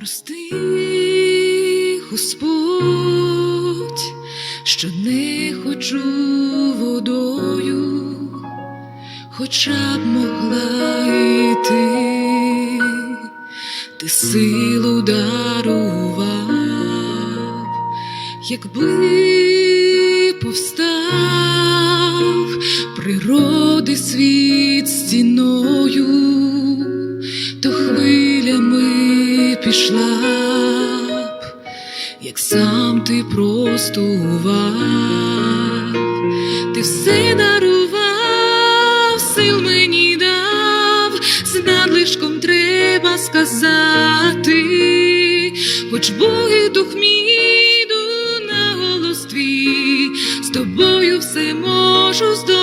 Прости, Господь, що не ходжу водою, хоча б могла йти, ти силу дарував, якби повстав природи світ стіною, пішла б, як сам ти простував, ти все дарував, сил мені дав, з надлишком треба сказати, хоч Бог і дух мій на голос твій, з тобою все можу здолати,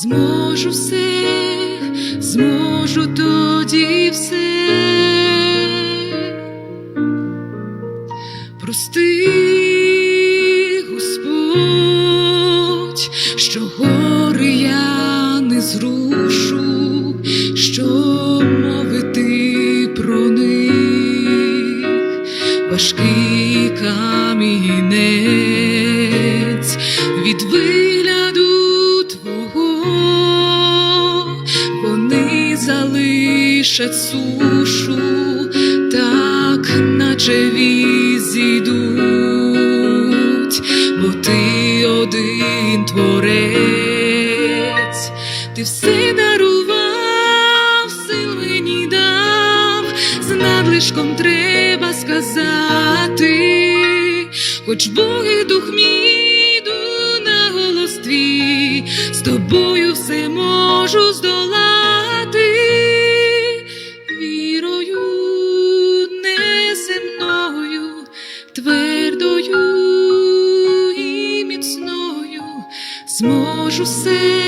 зможу все, зможу тоді все. Прости, Господь, що гори я не зрушу, що мовити про них важкий камінець від залишать сушу, так наче візійдуть, бо ти один творець, ти все дарував, сил мені дав, з надлишком треба сказати, хоч Бог і дух мій йду на голос твій, з тобою все можу зможу все,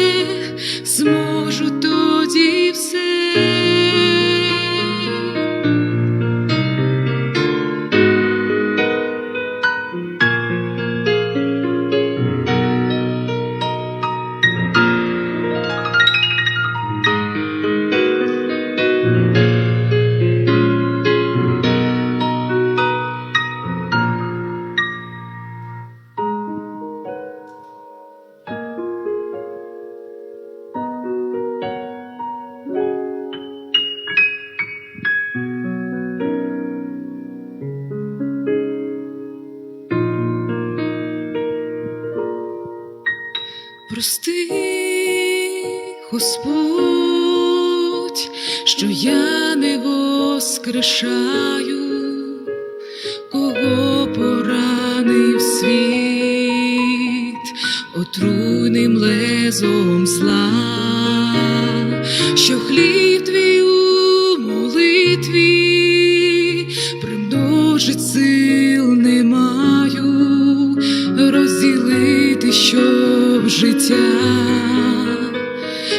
Прости, Господь, що я не воскрешаю, кого поранив світ отруйним лезом зла, що хліб твій у молитві примножить сил не маю, розділити щоб життя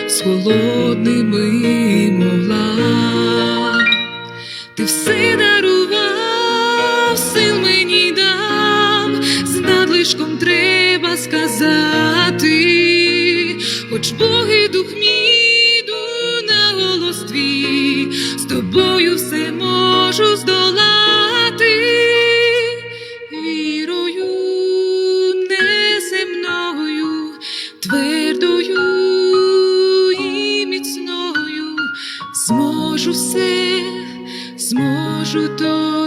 з холодними могла. Ти все дарував, сил мені дав, з надлишком треба сказати, хоч Бог і дух мій йду на голос твій, з тобою все можу здолати, все, зможу все.